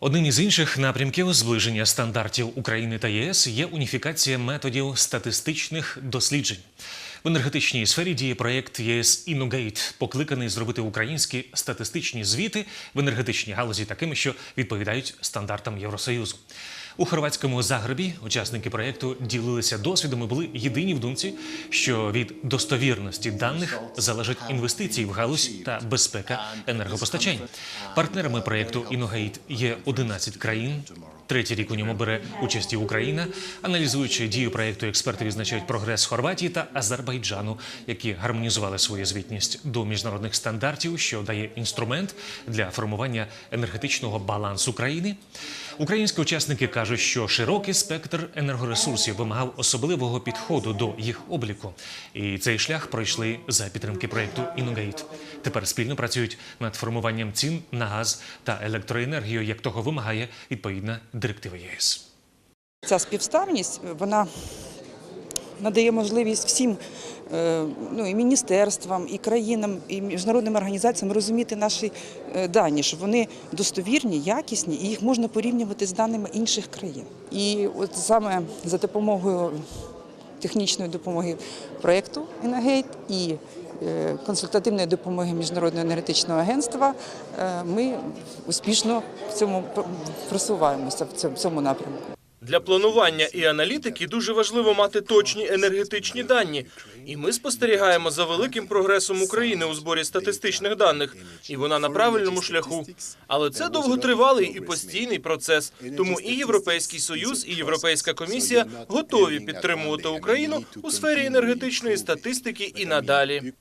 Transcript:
Одним із інших напрямків зближення стандартів України та ЄС є уніфікація методів статистичних досліджень. В енергетичній сфері діє проєкт ЄС Інугейт, покликаний зробити українські статистичні звіти в енергетичній галузі такими, що відповідають стандартам Євросоюзу. У хорватському Загребі учасники проєкту ділилися досвідом і були єдині в думці, що від достовірності даних залежать інвестиції в галузь та безпека енергопостачання. Партнерами проєкту Іногейт є 11 країн. Третій рік у ньому бере участь Україна. Аналізуючи дію проєкту, експерти відзначають прогрес Хорватії та Азербайджану, які гармонізували свою звітність до міжнародних стандартів, що дає інструмент для формування енергетичного балансу країни. Українські учасники кажуть, що широкий спектр енергоресурсів вимагав особливого підходу до їх обліку, і цей шлях пройшли за підтримки проєкту «Іногейт». Тепер спільно працюють над формуванням цін на газ та електроенергію, як того вимагає відповідна директива ЄС. Ця співставність вона надає можливість всім е, ну, і міністерствам, і країнам, і міжнародним організаціям розуміти наші е, дані, що вони достовірні, якісні, і їх можна порівнювати з даними інших країн. І от саме за допомогою технічної допомоги проєкту «Інагейт» і е, консультативної допомоги Міжнародного енергетичного агентства ми успішно в цьому просуваємося в цьому напрямку. Для планування і аналітики дуже важливо мати точні енергетичні дані. І ми спостерігаємо за великим прогресом України у зборі статистичних даних, і вона на правильному шляху. Але це довготривалий і постійний процес. Тому і Європейський союз, і Європейська комісія готові підтримувати Україну у сфері енергетичної статистики і надалі.